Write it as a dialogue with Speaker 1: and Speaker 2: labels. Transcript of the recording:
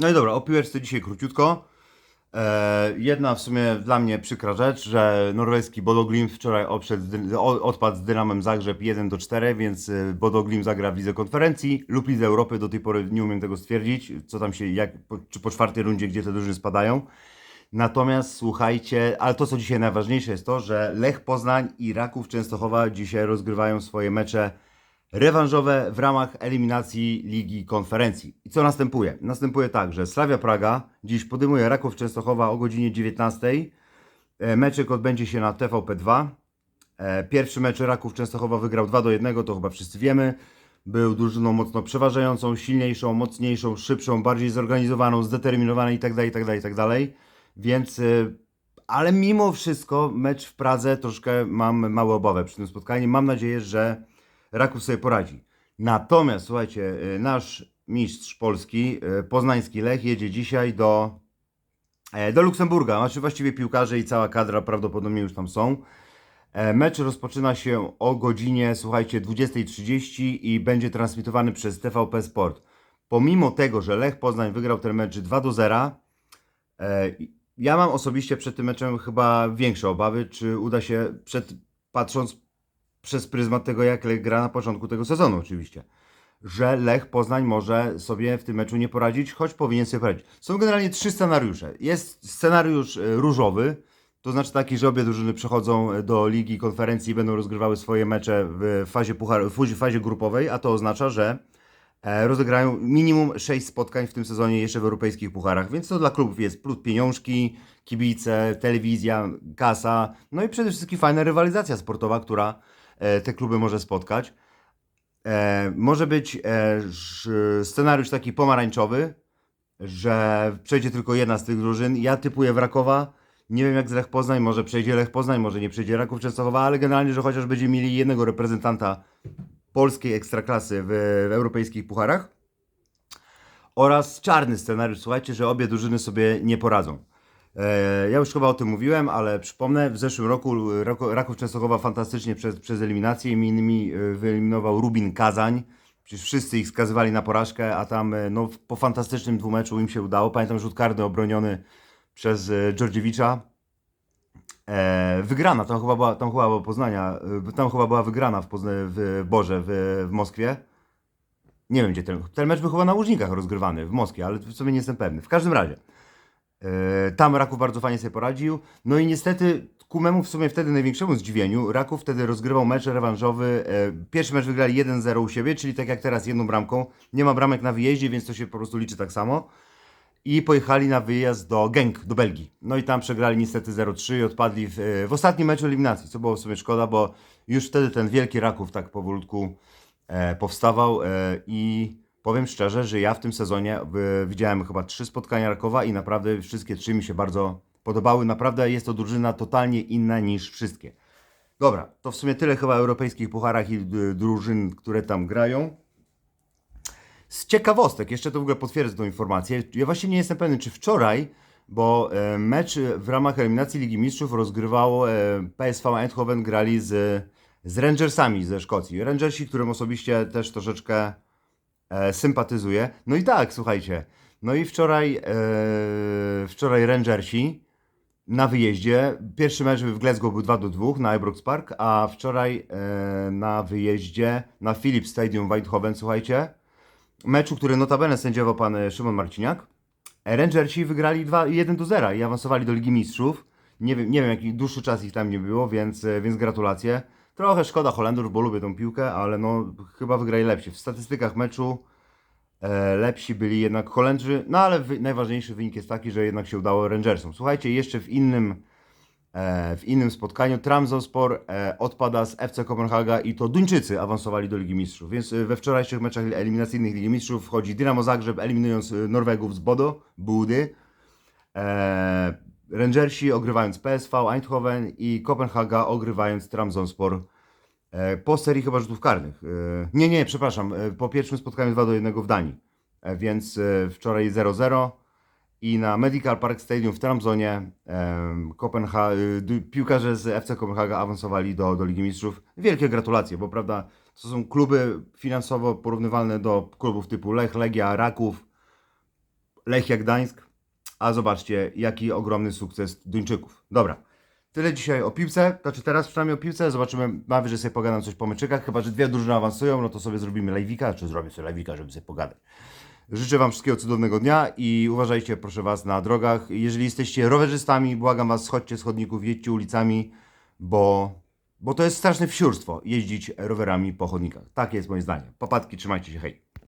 Speaker 1: No i dobra, o piłeczce dzisiaj króciutko. E, jedna w sumie dla mnie przykra rzecz, że norweski Bodo Glimt wczoraj oprzedł, z Dy- o- odpadł z Dynamem Zagrzeb 1 do 4, więc e, Bodo Glimt zagra w Lidze Konferencji lub Lidze Europy. Do tej pory nie umiem tego stwierdzić, co tam się, jak, czy po czwartej rundzie, gdzie te drużyny spadają. Natomiast słuchajcie, ale to co dzisiaj najważniejsze jest to, że Lech Poznań i Raków Częstochowa dzisiaj rozgrywają swoje mecze rewanżowe w ramach eliminacji Ligi Konferencji. I co następuje? Następuje tak, że Slavia Praga dziś podejmuje Raków Częstochowa o godzinie 19. E, Meczek odbędzie się na TVP2. E, Pierwszy mecz Raków Częstochowa wygrał 2 do 1, to chyba wszyscy wiemy. Był drużyną mocno przeważającą, silniejszą, mocniejszą, szybszą, bardziej zorganizowaną, zdeterminowaną itd., itd., itd. Więc, y, ale mimo wszystko mecz w Pradze troszkę mam małe obawy przy tym spotkaniu. Mam nadzieję, że Raków sobie poradzi. Natomiast słuchajcie, y, nasz mistrz polski, y, poznański Lech jedzie dzisiaj do, e, do Luksemburga. Znaczy właściwie piłkarze i cała kadra prawdopodobnie już tam są. E, Mecz rozpoczyna się o godzinie, słuchajcie, 20.30 i będzie transmitowany przez TVP Sport. Pomimo tego, że Lech Poznań wygrał ten mecz 2 do 0, e, ja mam osobiście przed tym meczem chyba większe obawy, czy uda się, przed, patrząc przez pryzmat tego, jak Lech gra na początku tego sezonu oczywiście, że Lech Poznań może sobie w tym meczu nie poradzić, choć powinien sobie poradzić. Są generalnie trzy scenariusze. Jest scenariusz e, różowy, to znaczy taki, że obie drużyny przechodzą do Ligi Konferencji i będą rozgrywały swoje mecze w fazie, puchar, w fazie grupowej, a to oznacza, że e, rozegrają minimum 6 spotkań w tym sezonie jeszcze w europejskich pucharach, więc to dla klubów jest plus pieniążki, kibice, telewizja, kasa, no i przede wszystkim fajna rywalizacja sportowa, która e, te kluby może spotkać. E, może być e, scenariusz taki pomarańczowy, że przejdzie tylko jedna z tych drużyn. Ja typuję w Rakowa. Nie wiem jak z Lech Poznań, może przejdzie Lech Poznań, może nie przejdzie Raków Częstochowa, ale generalnie, że chociaż będziemy mieli jednego reprezentanta polskiej ekstraklasy w, w europejskich pucharach. Oraz czarny scenariusz, słuchajcie, że obie drużyny sobie nie poradzą. E, ja już chyba o tym mówiłem, ale przypomnę, w zeszłym roku Raków Częstochowa fantastycznie przez, przez eliminację, innymi e, wyeliminował Rubin Kazań. Przecież wszyscy ich skazywali na porażkę, a tam e, no, po fantastycznym dwumeczu im się udało. Pamiętam rzut karny obroniony przez Dżordziewicza. E, wygrana, tam chyba była, tam chyba była Poznania, tam chyba była wygrana w, Pozna- w Boże, w, w Moskwie. Nie wiem gdzie ten, ten mecz był chyba na Łużnikach rozgrywany w Moskwie, ale w sumie nie jestem pewny. W każdym razie. E, Tam Raków bardzo fajnie sobie poradził. No i niestety ku memu w sumie wtedy największemu zdziwieniu, Raków wtedy rozgrywał mecz rewanżowy. e, Pierwszy mecz wygrali 1-0 u siebie, czyli tak jak teraz jedną bramką. Nie ma bramek na wyjeździe, więc to się po prostu liczy tak samo. I pojechali na wyjazd do Genk, do Belgii. No i tam przegrali niestety 0-3 i odpadli w, e, w ostatnim meczu eliminacji, co było w sumie szkoda, bo już wtedy ten wielki Raków tak powolutku e, powstawał e, i powiem szczerze, że ja w tym sezonie widziałem chyba trzy spotkania Rakowa i naprawdę wszystkie trzy mi się bardzo podobały. Naprawdę jest to drużyna totalnie inna niż wszystkie. Dobra, to w sumie tyle chyba o europejskich pucharach i e, drużyn, które tam grają. Z ciekawostek, jeszcze to w ogóle potwierdzę tą informację. Ja właśnie nie jestem pewny, czy wczoraj, bo e, mecz w ramach eliminacji Ligi Mistrzów rozgrywało e, PSV Eindhoven grali z, z Rangersami ze Szkocji. Rangersi, którym osobiście też troszeczkę e, sympatyzuję. No i tak, słuchajcie. No i wczoraj, e, wczoraj Rangersi na wyjeździe. Pierwszy mecz w Glasgow był 2 do 2 na Ibrox Park, a wczoraj e, na wyjeździe na Philips Stadium w Eindhoven, słuchajcie, meczu, który notabene sędziował pan e, Szymon Marciniak. E, Rangersi wygrali 2, 1 do 0 i awansowali do Ligi Mistrzów. Nie wiem, nie wiem jaki dłuższy czas ich tam nie było, więc, e, więc gratulacje. Trochę szkoda Holendrów, bo lubię tą piłkę, ale no chyba wygrali lepsi. W statystykach meczu e, lepsi byli jednak Holendrzy, no ale wy, najważniejszy wynik jest taki, że jednak się udało Rangersom. Słuchajcie, jeszcze w innym, e, w innym spotkaniu Trabzonspor e, odpada z FC Kopenhaga i to Duńczycy awansowali do Ligi Mistrzów, więc e, we wczorajszych meczach eliminacyjnych Ligi Mistrzów wchodzi Dynamo Zagrzeb eliminując e, Norwegów z Bodo, Budy, e, Rangersi ogrywając PSV Eindhoven i Kopenhaga ogrywając Trabzonspor e, po serii chyba rzutów karnych. E, nie, nie, przepraszam, e, po pierwszym spotkaniu 2 do 1 w Danii, więc wczoraj 0-0 i na Medical Park Stadium w Trabzonie em, Kopenha- piłkarze z FC Kopenhaga awansowali do, do Ligi Mistrzów. Wielkie gratulacje, bo prawda, to są kluby finansowo porównywalne do klubów typu Lech, Legia, Raków, Lechia Gdańsk, a zobaczcie, jaki ogromny sukces Duńczyków. Dobra, tyle dzisiaj o piłce, znaczy teraz przynajmniej o piłce, zobaczymy, nawet, że sobie pogadam coś po meczykach, chyba, że dwie drużyny awansują, no to sobie zrobimy live'ika, czy zrobię sobie live'ika, żeby sobie pogadać. Życzę Wam wszystkiego cudownego dnia i uważajcie, proszę Was, na drogach. Jeżeli jesteście rowerzystami, błagam Was, schodźcie z chodników, jedźcie ulicami, bo, bo to jest straszne wsiurstwo jeździć rowerami po chodnikach. Tak jest moje zdanie. Popadki, trzymajcie się, hej.